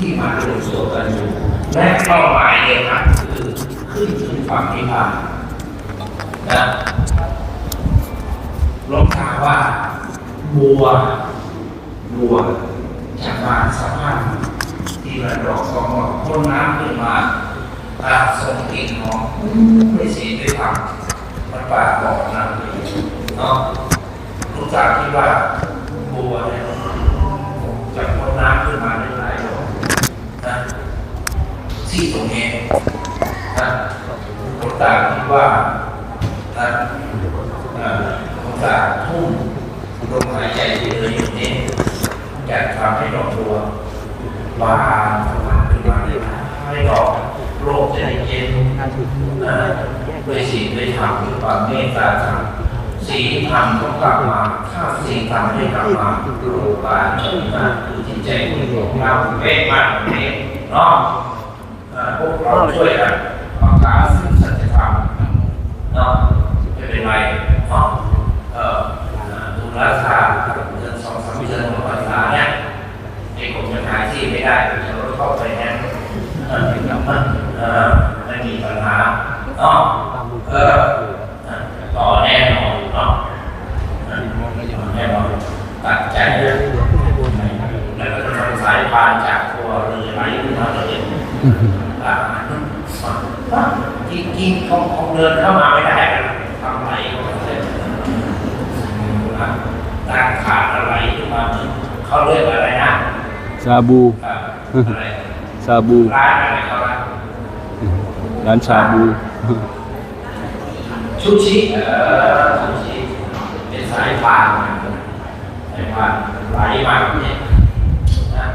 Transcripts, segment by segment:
ที่มารวมตัวกันอยู่และเป้าหมายเนี่ยนะคือขึ้นถึงฝั่งนิพพานนะลวงตาว่าบัวบัวจะมาสภาพที่มันดอกสองดอกพ่นน้ำขึ้นมาอาส่งกลิ่นหอมไม่สีด้วยความมันปากบอกนะเนาะหลวงตาคิดว่าบัวเนี่ยจะพ่นน้ำขึ้นมาได้หลายดอกนะ ที่ตรงนี้นะหลวงตาคิดว่านะเอ่าสทุ่มลมหายใจที่เหลือยู่นี้จะทำให้ดอกบัวบานสว่างขึ้นมาให้ดอกโลกใจเย็นเอ่อด้วยสีด้วยธรรมด้วยความเมตตาธรรมสีธรรมต้องกลับมาถ้าสีธรรมไม่กลับมาโลกบานจะมาคือจิตใจของเราเป๊ะมากแบบนี้เนาะ พวกเราช่วยกันประกาศซึ่งสัจธรรมเนาะไม่เป็นไรเนาะเอ่อดูราคาเดือนสองสามเดือนของภาษาเนี่ยไอ้ผมจะขายที่ไม่ได้ผมจะรถเข้าไปเนี่ยเออเออไม่มีปัญหาเนาะเออต่อแน่นอนเนาะแน่นอนตัดใจแล้วก็จะทำสายพานจากตัวเรือไหลขึ้นมาเลย อ่าจริงๆคงคงเดินเข้ามาไม่ได้นะทำไรก็ไม่ได้นะตั้งขาดอะไรขึ้นมาเหมือนเขาเรียกอะไรนะชาบูเอ่ออะไรชาบูร้านอะไรเขาละร้านชาบูชูชิเออชูชิเป็นสายพานนะสายพานไหลมาแบบนี้นะ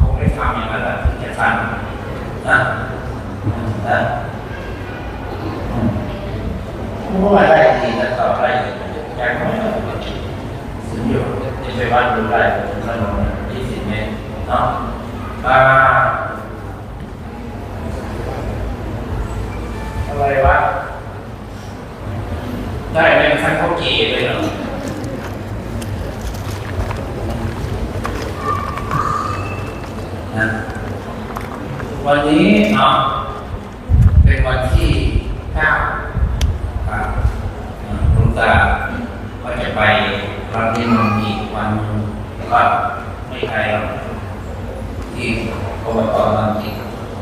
คงไม่ทำอย่างนั้นแหละถึงจะทันนะ นะเมื่อได้ทีจะต่อไปยังไม่ถึงอยู่ที่ไปวัดดูได้ถนนยี่สิบเมตรเนาะอ่าอะไรวะได้ไมมันสักเขาเกเลยเหรอนะวันนี้เนาะ วันที่เก้าครับเอ่อหลวงตาก็จะไปรับนิมนต์อีกวันก็ไม่ไกลหรอกที่อบตบางที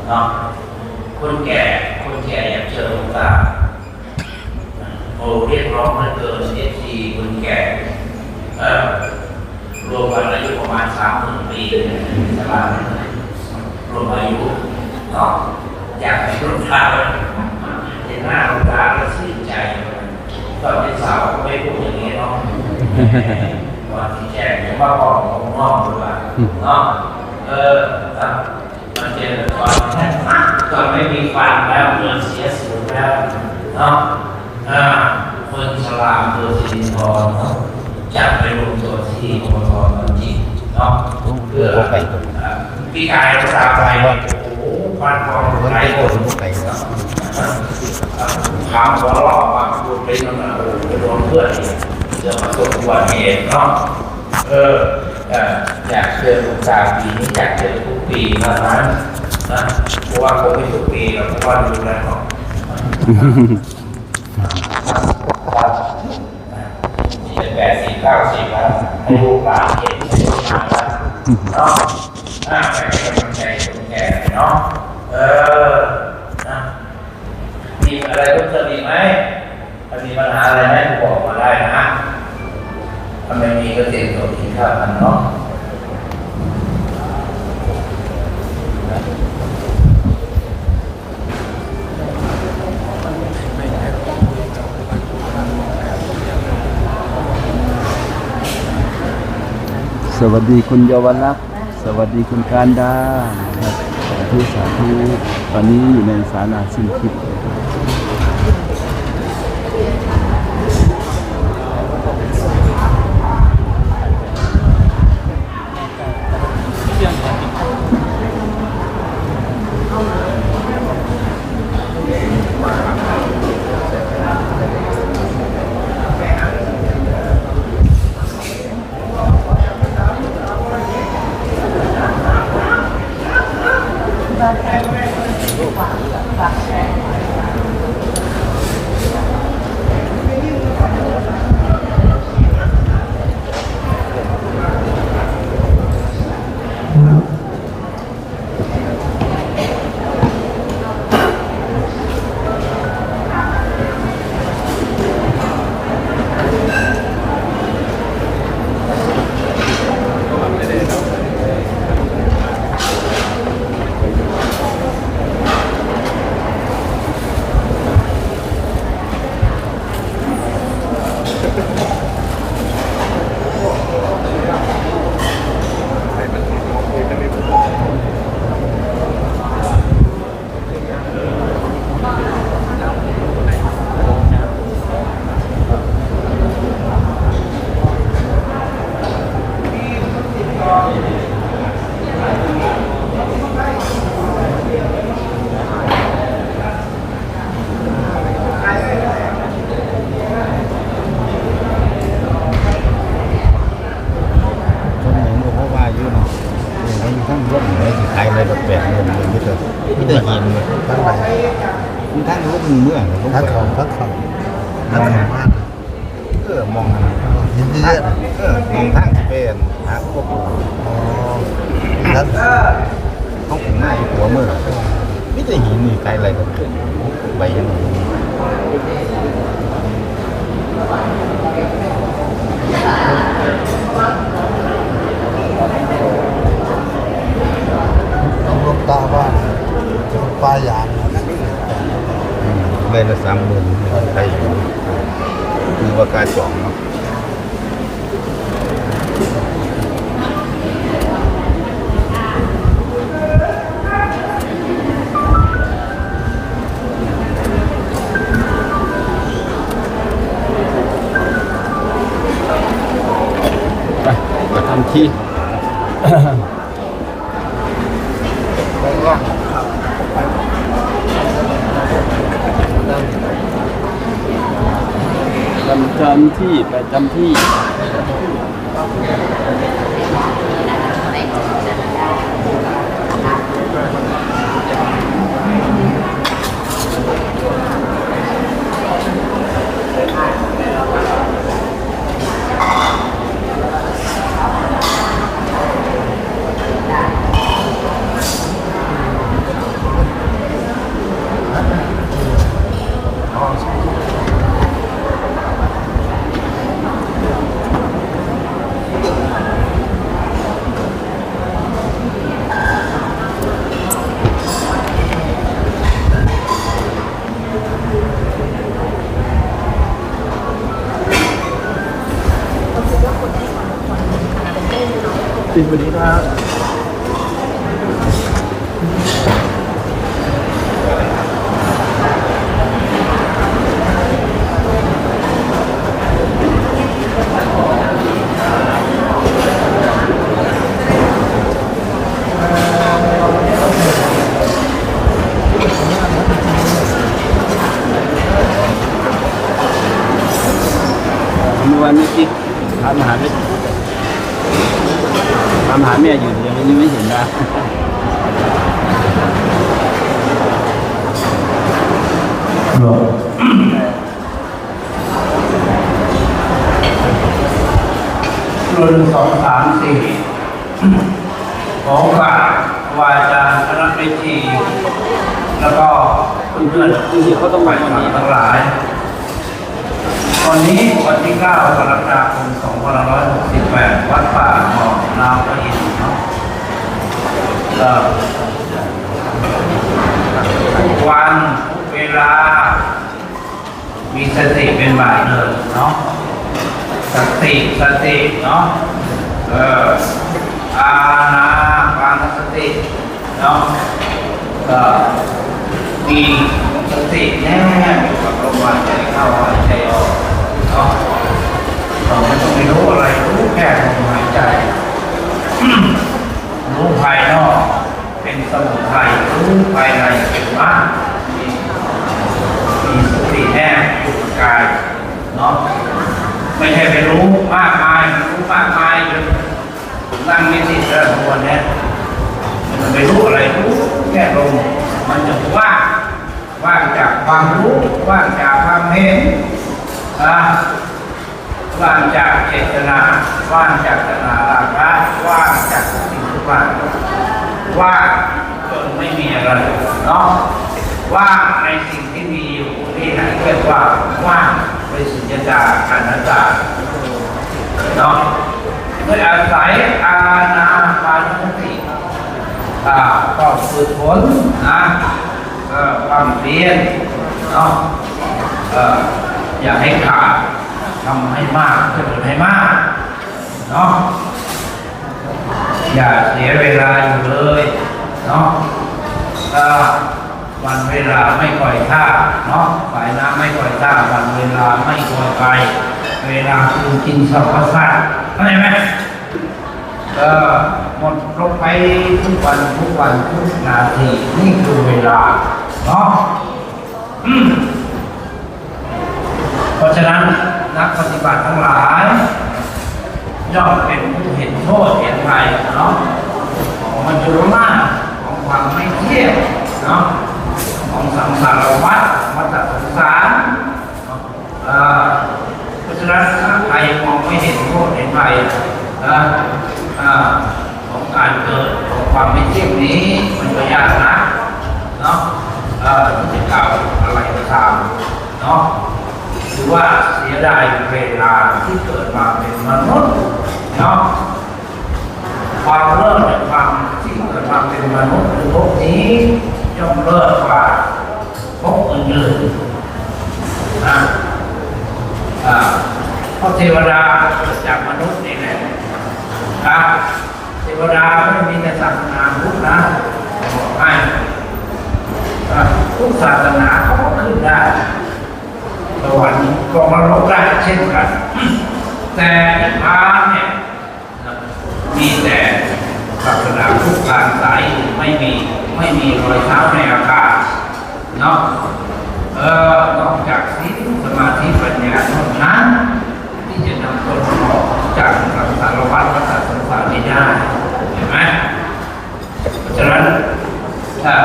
เนาะคนแก่คนแก่อยากเจอหลวงตาโอเรียกร้องเหลือเกินเอทีคนแก่เอ่อรวมกันอายุประมาณสามหมื่นปีสบายรวมอายุเนาะ อยากให้หลวงตาเห็นหน้าหลวงตาแล้วชื่นใจตอนเป็นสาวก็ไม่พูดอย่างนี้เนาะตอนที่แจ้งผมว่าบอกของน้องด้วยว่าเนาะเออครับมันเจอตอนแค่ตอนไม่มีฟันแล้วเงินเสียสูงแล้วเนาะอ่าคนฉลาดตัวสิรินทรเนาะจับไปรวมตัวที่อบตบางจีเนาะเพื่ออ่าพี่กายภาษาไทย โอ้โหฟันทองไหลหมดถามหัวเราะมาพูดไปนั่นนโอ้โหโดนเพื่อนจะมาส่งอุบัติเหตุเนาะเอออยากเจอลูกสาวปีนี้อยากเจอทุกปีนะนะนะเพราะว่าคงไม่ทุกปีเราเพราะว่าดูแลเขาเป็นแปดสิบเก้าสิบแล้วให้ลูกหลานเห็นให้ลูกหลานแล้วเนาะน่าแบ่งกำลังใจคนแก่เนาะ เออนะมีอะไรเพิ่มเติมอีไหมถ้ามีปัญหาอะไรไหมบอกมาได้นะถ้าไม่มีก็เตรียมตัวกินข้าวกันเนาะสวัสดีคุณเยาวรักษณ์ สวัสดีคุณการดาครับสา ธุสาธุตอนนี้อยู่ในศาลาสิ้นคิด เป็นหาพวกอ๋อทั้งเขาถึงหน้าหัวเมืองไม่แต่หินนี่ไกลอะไรกันเกินใบยังต้องลบตาบ้านปลายยางใบละสามหมื่นไทยอยู่คือว่าการจองเนาะประ จำที่ สวัสดีครับเมื่อวานนี้ที่ทำอาหารไม่ ทำอาหาแม่อยู่ยังไม่ไม่เห็นนะหลบรุ่นสองสามสี่ขอโอกาสวาจารย์คณะเวทีแล้วก็เพื่อนๆที่เขาต้องไปมาทั้งหลายวันนี้วันที่9กรกฎาคม2568 วัดป่า หมอกนาวพระอินเนาะก็ทุกวันทุกเวลา มีสติเป็นบ่ายเลยเนาะสติสติเนาะเอออาณาปานสติเนาะก็มีสติแน่อยู่กับลมหายใจเข้าหายใจออกเนาะเราไม่ต้องไปรู้อะไรรู้แค่ลมหายใจ รู้ภายนอกเป็นสมุทัยรู้ภายในเป็นมรรคมีมีสติแน่อยู่กับกายเนาะไม่ใช่ไปรู้มากมายรู้มากมายจนนั่งไม่ติดแล้วทุกวันเนี้ยมันไปรู้อะไรรู้แค่ลมมันจะว่างว่างจากความรู้ว่างจากความเห็นอ่าว่างจากเจตนาว่างจากตนาราคะว่างจากสิ่งทุกอย่าง ว่าจนไม่มีอะไรเนาะว่าในสิ่งที่มีอยู่นี่นะเรียกว่าว่างโดยสุญญตาอนัตตาเนาะโดยอาศัยอาณาปานสติอ่าก็ฝึกฝนนะเอ่อความเพียรเนาะเอออย่าให้ขาดทำให้มากเกิดให้มากเนาะ อย่าเสียเวลาอยู่เลยเนาะถ้าวันเวลาไม่ค่อยท่าเนาะสายน้ำไม่ค่อยท่าวันเวลาไม่ค่อยไป เวลาคือกินสรรพสัตว์เข้าใจไหมเออหมดลงไปทุกวันทุกวันทุกนาทีนี่คือเวลาเนาะเพราะฉะนั้นนักปฏิบัติทั้งหลาย ย่อมเป็นผู้เห็นโทษเห็นภัยเนาะของมันจุลมาของความไม่เที่ยงนเนาะของสังสารวัฏวัฏสงสารเอ่อเพราะฉะนั้นถ้าใครมองไม่เห็นโทษเห็นภัยนะเอ่อของการเกิดของความไม่เที่ยงนี้มันก็ยากนะเนาะเอ่อที่จะกล่าวอะไรก็ตามเนาะือว่าเสียดายเวลาที่เกิดมาเป็นมนุษย์เนาะความเลิศในความที่เกิดมาเป็นมนุษย์ในโลกนี้ย่อมเลิศกว่าพวกอื่นๆนะเพราะเทวดาเกิดจากมนุษย์นี่แหละนะเทวดาไม่มีแต่ศาสนาพุทธนะบอกให้ทุกศาสนาเขาก็ขึ้นได้ สวรรค์ก็มาลบได้เช่นกัน แต่นิพพานเนี่ยมีแต่ศาสนาทุกการสายไม่มีไม่มีรอยเท้าในอากาศเนาะเออนอกจากศีลสมาธิปัญญาเท่านั้นที่จะนำคนออกจากสังสารวัฏวัฏสงสารนี้ได้เห็นไหมเพราะฉะนั้นถ้า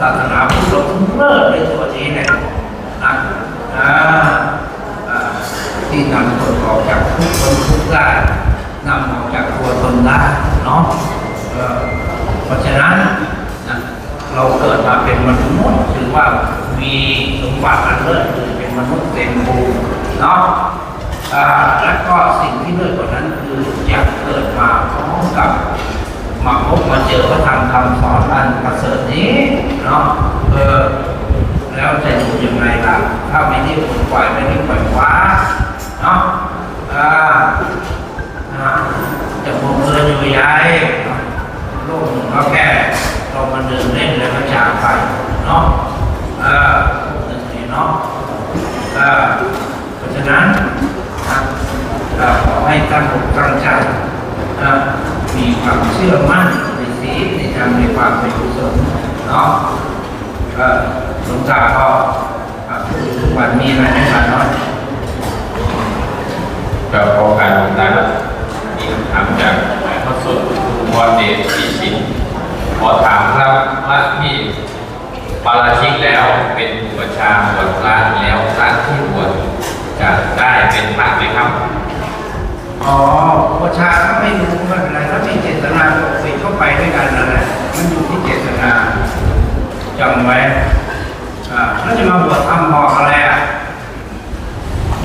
ศาสนาพุทธเราเลิศในตัวนี้เนี่ย นะอ่าอ่าที่นำคนออกจากทุกข์คนทุกข์ได้นำออกจากตัวตนได้เนาะเออเพราะฉะนั้นนะเราเกิดมาเป็นมนุษย์ถือว่ามีสมบัติอันเลิศคือเป็นมนุษย์เต็มภูมิเนาะอ่าและก็สิ่งที่เลิศกว่านั้นคืออยากเกิดมาพร้อมกับ มาพบมาเจอพระธรรมคำสอนอันประเสริฐ นี้เนาะเออแล้วจะอยู่ยังไงล่ะถ้าไม่รีบปล่อยไม่รีบปล่อยคว้าเนาะอ่าอ่าจะมองเรืออยู่ยัยโลกหนึ่งก็แค่เรามาเดินเล่นแล้วก็จากไปเนาะเออนี่เนาะเออเพราะฉะนั้นขอให้ตั้งอกตั้งใจมีความเชื่อมั่นในศีลในธรรมในความเป็น เนาะก็หลวงตาก็อะพูดทุกวันมีอะไรให้ฟังน้อยกับโครงการของการมีคำถามจากพระสุดวรเดชพิชิตขอถามครับว่าที่ปาราชิกแล้วเป็นอุปชฌาย์บวชพระแล้วพระที่บวชจะได้เป็นพระไหมครับ อ๋อประชาถ้าไม่รู้ไม่เป็นไรถ้ามีเจตนาปกปิดเข้าไปด้วยกันนั่นแหละมันอยู่ที่เจตนา จำไว้อ่าจะมาบวชทำบอกอะไรอะ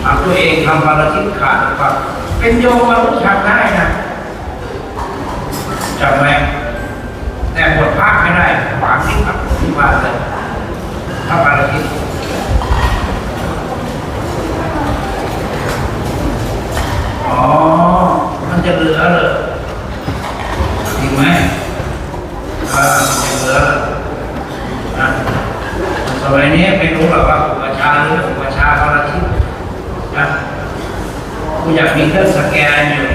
ทำตัวเองทำภารกิจขาดหรือเป็นโยมมารู้ชักได้นะจำไว้แต่บวชพระไม่ได้ขวางที่กับที่ว่าเลยถ้าภารกิจอ๋อ มันจะเหลือเลยจริงไหมอ่ามันจะเหลือ สมัยนี้ไม่รู้หรอกว่าอุปชาหรืออุปชาย์พระชิตนะกูอยากมีเครื่องสแกนอยู่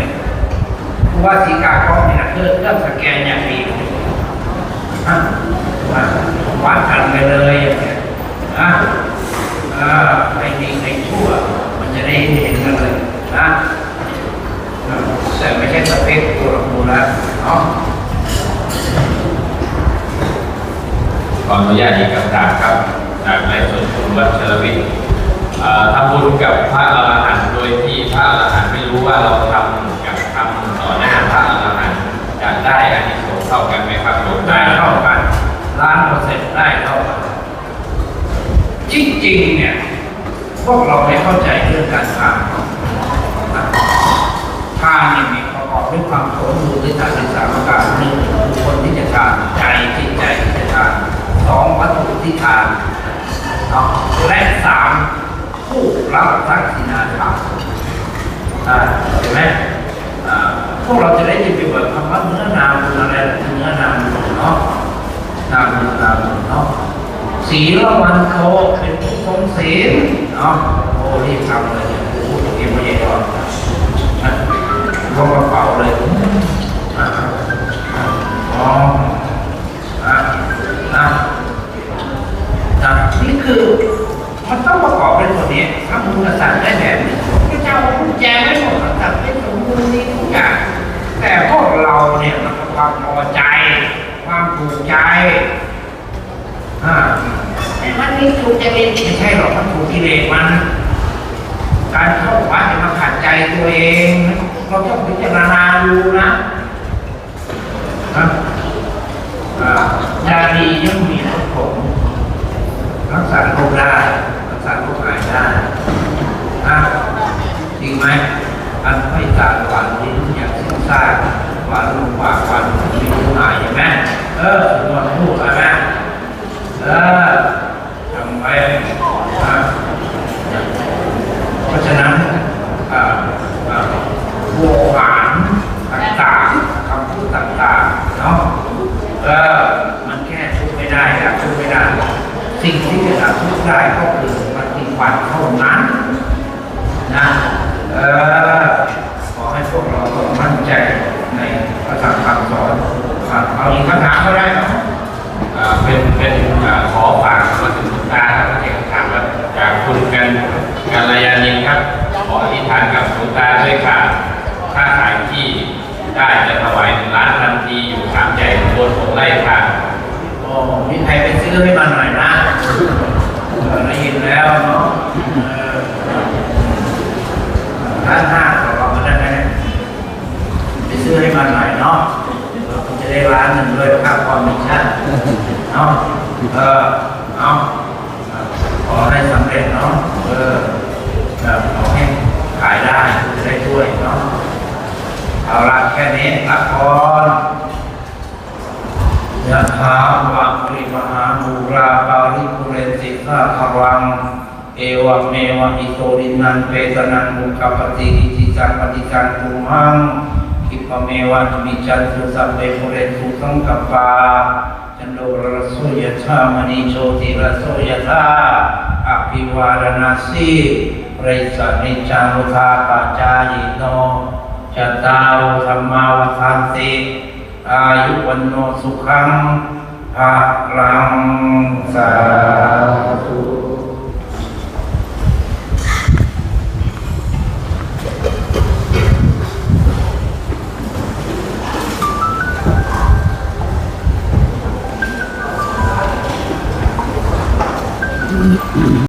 กูว่าสีกาก้องเนี่ยเครื่องเครื่องสแกนอย่างดีนะวัดกันไปเลยอย่างเงี้ยนะอ่าใครดีใครชั่ว มันจะได้เห็นกันเลยนะแต่ไม่ใช่สเปคตัวเราดูแล้วเนาะ ขออนุญาตอีกคำถามครับจากนายสนคุณวัชรวิทย์ทำบุญกับพระอรหันต์โดยที่พระอรหันต์ไม่รู้ว่าเราทำกับทำต่อหน้าพระอรหันต์จะได้อานิสงส์เท่ากันไหมครับหลวงได้เท่ากันล้านเปอร์เซ็นต์ได้เท่ากันจริงๆเนี่ยพวกเราไม่เข้าใจเรื่องการทานทานเนี่ยมีประกอบด้วยความสมดุลด้วยการศึกษาประการหนึ่งคคลที่จะทานใจจิตใจที่จ สองวัตถุที่ทานนะและสามผู้รับทักษิณาทานอ่าเห็นไหมพวกเราจะได้ยินบ่อยคำว่าเนื้อนามคืออะไรเนื้อนามเนาะนามนามเนาะศีลวันโคเป็นผู้ทรงศีลเนาะโอ้รีบทำเลยายาดีย่อมมีผลผลรักษาโรคได้รักษาโรคหายได้นะจริงไหมอันไม่ตาหวานลิ้นอย่างสิ้นซากหวานลงปากหวานมีรู้หายใช่ไหมเออถึงวันพูดใช่ไหมเออทำไว้นะเพราะฉะนั้นอ่าอ่าโวหารต่างๆคำพูดต่างๆเนาะเออ ได้ดับทุกไม่ได้สิ่งที่จะดับทุกได้ก็คือปฏิบัติเท่านั้นนะเออขอให้พวกเราต้องมั่นใจในพระธรรมคำสอนอะเอาอีกคำถามก็ได้เนาะอ่าเป็นเป็นขอฝากมาถึงคุณตาครับที่คำถามครับจากคุณกันกัลยาณินครับ ขออธิษฐานกับคุณตาด้วยค่ะถ้าขายที่ได้จะถวายหนึ่งล้านทันทีอยู่สามใหญ่บนหกไร่ค่ะ โอ้มีใครไปซื้อให้มันหน่อยนะเออได้ยินแล้วเนาะเออร้านห้าขอเราก็ได้ไหมไปซื้อให้มันหน่อยเนาะเราจะได้ร้านหนึ่งด้วยค่าความมิชชั่นเนาะเออเอาขอให้สำเร็จเนาะเออแบบขอให้ขายได้จะได้ช่วยเนาะเอาละแค่นี้ละครยะถา ปาริปุเรนติสาควัง เอวะเมวะอิโตรินันเปตนังมุขปฏิอิจิจังปฏิจันตุมังคิปเมวะมิจันตุสัพเพปุเรนตุสังกปาจันโดรสโสยะชามณีโชติรสโสยะธาอภิวารณาสีเรสนิจจังุทาปัจจายโนจตารธรรมาวทันติอายุวันโนสุขัง พลังสาธุอื